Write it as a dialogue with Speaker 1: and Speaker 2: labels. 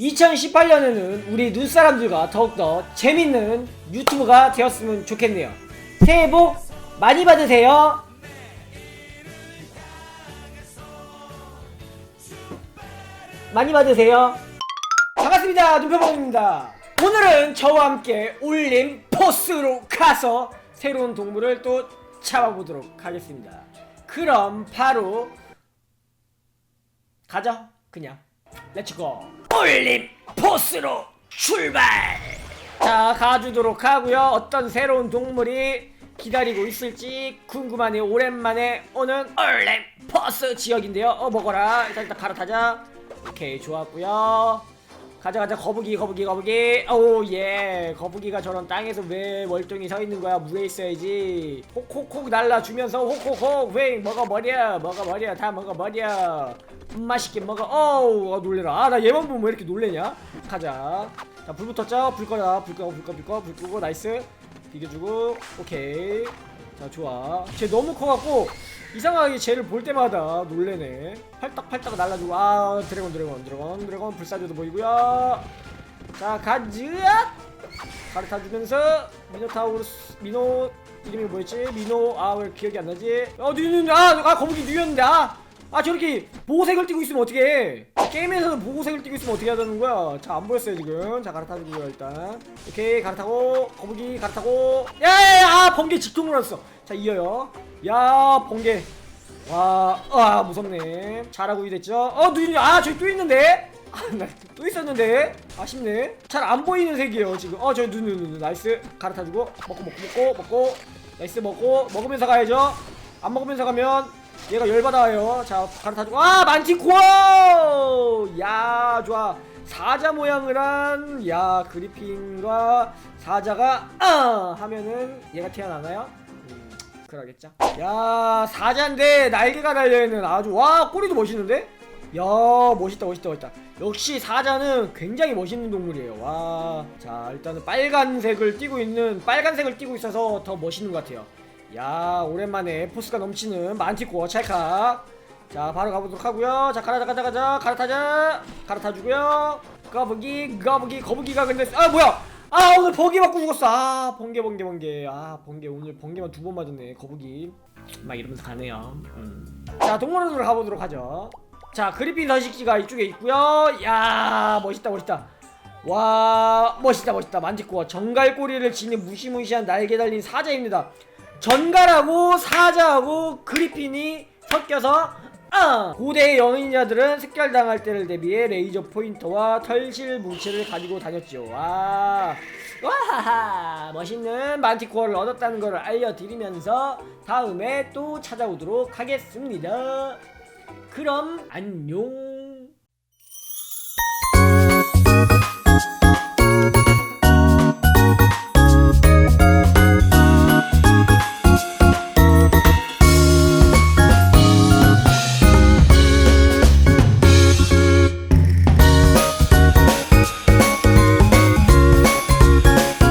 Speaker 1: 2018년에는 우리 눈사람들과 더욱더 재밌는 유튜브가 되었으면 좋겠네요. 새해 복 많이 받으세요. 많이 받으세요. 반갑습니다. 눈표범입니다. 오늘은 저와 함께 올림 포스로 가서 새로운 동물을 또 잡아보도록 하겠습니다. 그럼 바로 가자. 그냥 렛츠고 올림 포스로 출발. 자 가주도록 하고요. 어떤 새로운 동물이 기다리고 있을지 궁금하네요. 오랜만에 오는 올림 포스 지역인데요. 어 먹어라. 일단 일단 갈아타자. 오케이 좋았고요. 가자 가자. 거북이 거북이 거북이. 오예. 거북이가 저런 땅에서 왜 멀쩡히 서 있는 거야? 물에 있어야지. 콕콕콕 날라주면서 콕콕콕 회 먹어 버려. 먹어 버려. 다 먹어 버려. 음, 맛있게 먹어. 어우 아, 놀래라. 아 나 얘만 보면 왜 이렇게 놀래냐? 가자. 자 불 붙었죠? 불 꺼라. 불꺼불꺼불꺼불 끄고. 나이스. 비겨주고. 오케이 자 좋아. 쟤 너무 커갖고 이상하게 쟤를 볼 때마다 놀래네. 팔딱팔딱 날라주고 아 드래곤 드래곤 드래곤 드래곤 불사조도 보이고요. 자 가즈앗 가르쳐주면서 미노타우루스 미노 이름이 뭐였지? 미노 아 왜 기억이 안 나지? 어 뉴뉴 아, 아 거북이 뉴였는데 아, 아 저렇게 보호색을 띠고 있으면 어떻게 게임에서는 보호색을 띠고 있으면 어떻게 하자는 거야 자 안 보였어요 지금 자 갈아타주고요 일단 오케이 갈아타고 거북이 갈아타고 야 야 야 아 번개 직통으로 왔어 자 이어요 야 번개 와, 아 무섭네. 잘하고 이랬죠? 어, 누이 아, 저기 또 있는데? 아, 나또 있었는데? 아쉽네. 잘 안 보이는 색이에요, 지금. 어, 저기 눈, 눈, 눈, 눈. 나이스. 갈아타주고. 먹고, 먹고, 먹고, 먹고. 나이스, 먹고. 먹으면서 가야죠. 안 먹으면서 가면 얘가 열받아요. 자, 갈아타주고. 아, 만티코어! 야, 좋아. 사자 모양을 한, 야, 그리핀과 사자가, 아! 하면은 얘가 튀어나나요? 음, 그러겠죠. 야 사자인데 날개가 달려있는 아주 와 꼬리도 멋있는데? 야 멋있다 멋있다 멋있다 역시 사자는 굉장히 멋있는 동물이에요 와 자 일단은 빨간색을 띠고 있는 빨간색을 띠고 있어서 더 멋있는 것 같아요 야 오랜만에 포스가 넘치는 만티코어. 찰칵 자 바로 가보도록 하고요. 자 가자 가자 가자. 갈아타자. 갈아타주고요. 거북이 거북이 거북이가 근데 아 뭐야? 아 오늘 번개 맞고 죽었어. 아 번개 번개 번개. 아 번개. 오늘 번개만 두 번 맞았네 거북이. 막 이러면서 가네요. 음. 자 동물원으로 가보도록 하죠. 자 그리핀 서식지가 이쪽에 있고요. 야 멋있다 멋있다. 와 멋있다 멋있다. 만지코 정갈꼬리를 지닌 무시무시한 날개 달린 사자입니다 전갈하고 사자하고 그리핀이 섞여서 아! 고대 연인자들은 습결당할 때를 대비해 레이저 포인터와 털실 물체를 가지고 다녔죠. 와, 와하하, 멋있는 만티코어를 얻었다는 것을 알려드리면서 다음에 또 찾아오도록 하겠습니다. 그럼 안녕.